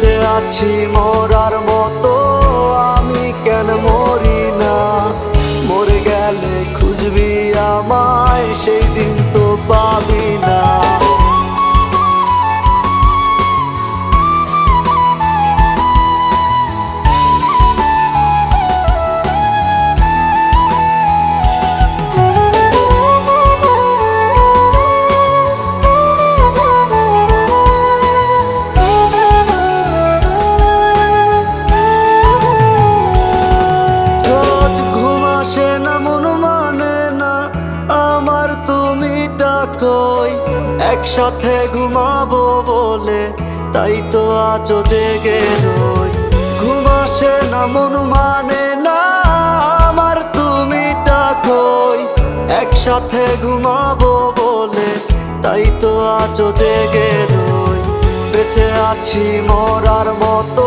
বেঁচে আছি মরার মতো। ডাকই একসাথে ঘুমাবো বলে, তাই তো আজও জেগে রই। ঘুম আসে না, মন মানে না, আমার তুমি ডাকই একসাথে ঘুমাবো বলে, তাই তো আজও জেগে রই। বেঁচে আছি মরার মতো